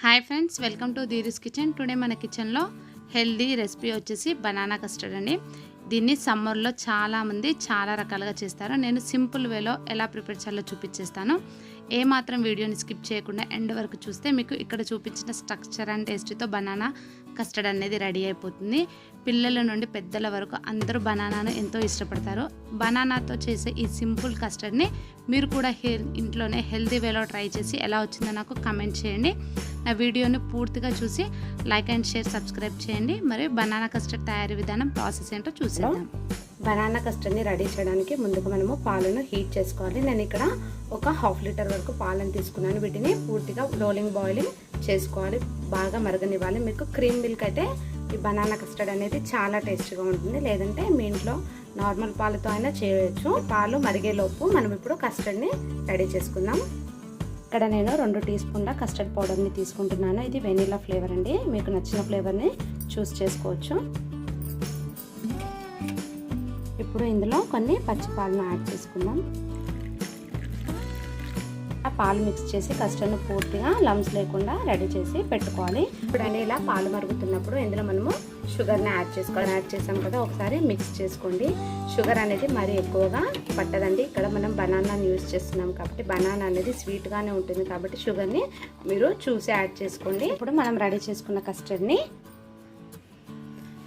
Hi friends welcome to Deeris kitchen today మన కిచెన్లో healthy recipe వచ్చేసి బనానా కస్టర్డ్ అండి. దీన్ని సమ్మర్లో చాలామంది చాలా రకాలుగా చేస్తారు. నేను సింపుల్ వేలో ఎలా ప్రిపేర్ చేయాలో చూపించేస్తాను. ఏ మాత్రం వీడియోని స్కిప్ చేయకుండా ఎండ్ వరకు చూస్తే మీకు ఇక్కడ చూపించిన స్ట్రక్చర్ అండ్ టేస్ట్తో బనానా కస్టర్డ్ అనేది రెడీ అయిపోతుంది. పిల్లల నుండి పెద్దల వరకు అందరూ బనానాను ఎంతో ఇష్టపడతారు. బనానాతో చేసే ఈ సింపుల్ కస్టర్డ్ని మీరు కూడా హె ఇంట్లోనే హెల్తీ వేలో ట్రై చేసి ఎలా వచ్చిందో నాకు కమెంట్ చేయండి. నా వీడియోని పూర్తిగా చూసి లైక్ అండ్ షేర్ సబ్స్క్రైబ్ చేయండి. మరియు బనానా కస్టర్డ్ తయారీ విధానం ప్రాసెస్ ఏంటో చూసేద్దాం. బనానా కస్టర్డ్ని రెడీ చేయడానికి ముందుగా మనము పాలను హీట్ చేసుకోవాలి. నేను ఇక్కడ ఒక హాఫ్ లీటర్ వరకు పాలను తీసుకున్నాను. వీటిని పూర్తిగా రోలింగ్ బాయిలింగ్ చేసుకోవాలి. బాగా మరగనివ్వాలి. మీకు క్రీమ్ మిల్క్ అయితే ఈ బనానా కస్టర్డ్ అనేది చాలా టేస్ట్గా ఉంటుంది. లేదంటే మీ ఇంట్లో నార్మల్ పాలతో అయినా చేయవచ్చు పాలు మరిగేలోపు మనం ఇప్పుడు కస్టర్డ్ని రెడీ చేసుకుందాం. ఇక్కడ నేను రెండు టీ స్పూన్ల కస్టర్డ్ పౌడర్ని తీసుకుంటున్నాను. ఇది వెనీలా ఫ్లేవర్ అండి. మీకు నచ్చిన ఫ్లేవర్ని చూస్ చేసుకోవచ్చు. ఇప్పుడు ఇందులో కొన్ని పచ్చి పాలను యాడ్ చేసుకుందాం. పాలు మిక్స్ చేసి కస్టర్డ్ను పూర్తిగా లమ్స్ లేకుండా రెడీ చేసి పెట్టుకోవాలి. ఇప్పుడు అనే ఇలా పాలు మరుగుతున్నప్పుడు ఇందులో మనము షుగర్ని యాడ్ చేసుకోవాలి. యాడ్ చేసాం కదా ఒకసారి మిక్స్ చేసుకోండి. షుగర్ అనేది మరీ ఎక్కువగా పట్టదండి. ఇక్కడ మనం బనానాని యూజ్ చేస్తున్నాం కాబట్టి బనానా అనేది స్వీట్గానే ఉంటుంది కాబట్టి షుగర్ని మీరు చూసి యాడ్ చేసుకోండి. ఇప్పుడు మనం రెడీ చేసుకున్న కస్టర్డ్ని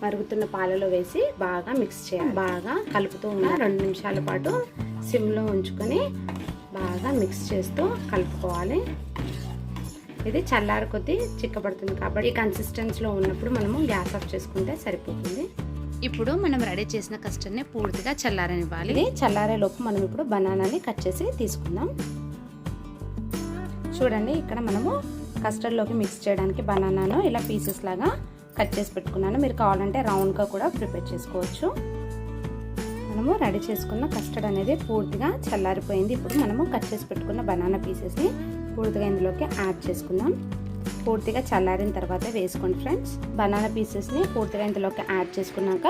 మరుగుతున్న పాలలో వేసి బాగా మిక్స్ చేయాలి. బాగా కలుపుతూ ఉన్న రెండు నిమిషాల పాటు సిమ్లో ఉంచుకొని బాగా మిక్స్ చేస్తూ కలుపుకోవాలి. ఇది చల్లారి కొద్దీ చిక్కబడుతుంది కాబట్టి ఈ కన్సిస్టెన్సీలో ఉన్నప్పుడు మనము గ్యాస్ ఆఫ్ చేసుకుంటే సరిపోతుంది. ఇప్పుడు మనం రెడీ చేసిన కస్టర్డ్ని పూర్తిగా చల్లారనివ్వాలి. ఇది చల్లారే లోపు మనం ఇప్పుడు బనానాని కట్ చేసి తీసుకుందాం. చూడండి ఇక్కడ మనము కస్టర్డ్లోకి మిక్స్ చేయడానికి బనానాను ఇలా పీసెస్ లాగా కట్ చేసి పెట్టుకున్నాను. మీరు కావాలంటే రౌండ్గా కూడా ప్రిపేర్ చేసుకోవచ్చు. మనము రెడీ చేసుకున్న కస్టర్డ్ అనేది పూర్తిగా చల్లారిపోయింది. ఇప్పుడు మనము కట్ చేసి పెట్టుకున్న బనానా పీసెస్ని పూర్తిగా ఇందులోకి యాడ్ చేసుకుందాం. పూర్తిగా చల్లారిన తర్వాత వేసుకోండి ఫ్రెండ్స్. బనానా పీసెస్ని పూర్తిగా ఇందులోకి యాడ్ చేసుకున్నాక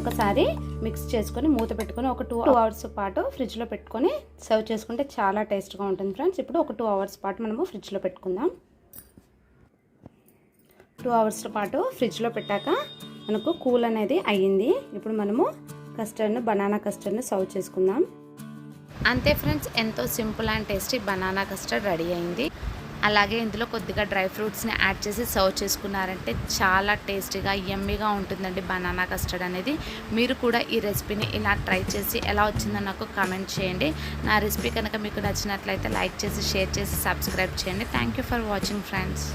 ఒకసారి మిక్స్ చేసుకొని మూత పెట్టుకొని ఒక టూ అవర్స్ పాటు ఫ్రిడ్జ్లో పెట్టుకొని సర్వ్ చేసుకుంటే చాలా టేస్ట్గా ఉంటుంది ఫ్రెండ్స్. ఇప్పుడు ఒక టూ అవర్స్ పాటు మనము ఫ్రిడ్జ్లో పెట్టుకుందాం. టూ అవర్స్ పాటు ఫ్రిడ్జ్లో పెట్టాక మనకు కూల్ అనేది అయ్యింది. ఇప్పుడు మనము కస్టర్డ్ను బనానా కస్టర్డ్ను సర్వ్ చేసుకుందాం. అంతే ఫ్రెండ్స్ ఎంతో simple and tasty banana custard ready అయింది. అలాగే ఇందులో కొద్దిగా డ్రై ఫ్రూట్స్ని యాడ్ చేసి సర్వ్ చేసుకున్నారంటే చాలా టేస్టీగా ఎమ్మీగా ఉంటుందండి బనానా కస్టర్డ్ అనేది. మీరు కూడా ఈ రెసిపీని ఇలా ట్రై చేసి ఎలా వచ్చిందో నాకు కామెంట్ చేయండి. నా రెసిపీ కనుక మీకు నచ్చినట్లయితే లైక్ చేసి షేర్ చేసి సబ్స్క్రైబ్ చేయండి. Thank you for watching friends